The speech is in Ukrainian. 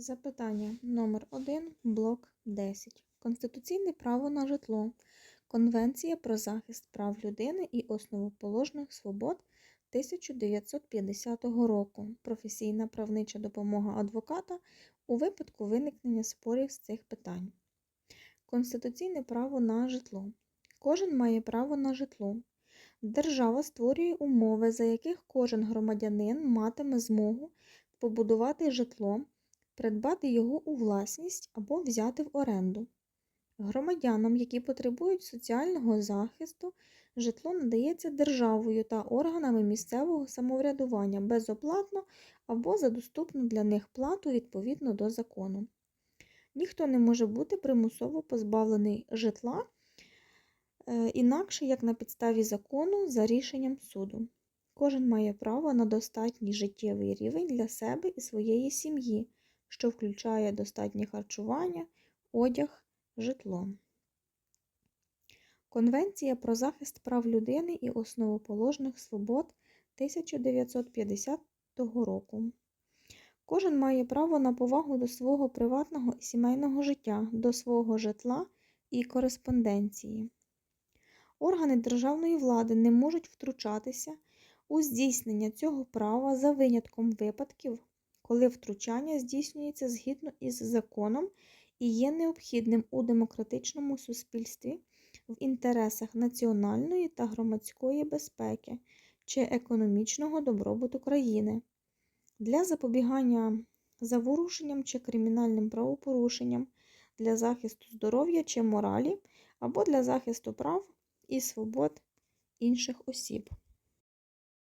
Запитання номер 1 блок 10. Конституційне право на житло. Конвенція про захист прав людини і основоположних свобод 1950 року. Професійна правнича допомога адвоката у випадку виникнення спорів з цих питань. Конституційне право на житло. Кожен має право на житло. Держава створює умови, за яких кожен громадянин матиме змогу побудувати житло, придбати його у власність або взяти в оренду. Громадянам, які потребують соціального захисту, житло надається державою та органами місцевого самоврядування безоплатно або за доступну для них плату відповідно до закону. Ніхто не може бути примусово позбавлений житла е, інакше як на підставі закону за рішенням суду. Кожен має право на достатній життєвий рівень для себе і своєї сім'ї, що включає достатнє харчування, одяг, житло. Конвенція про захист прав людини і основоположних свобод 1950 року. Кожен має право на повагу до свого приватного і сімейного життя, до свого житла і кореспонденції. Органи державної влади не можуть втручатися у здійснення цього права за винятком випадків, коли втручання здійснюється згідно із законом і є необхідним у демократичному суспільстві в інтересах національної та громадської безпеки чи економічного добробуту країни. Для запобігання заворушенням чи кримінальним правопорушенням, для захисту здоров'я чи моралі або для захисту прав і свобод інших осіб.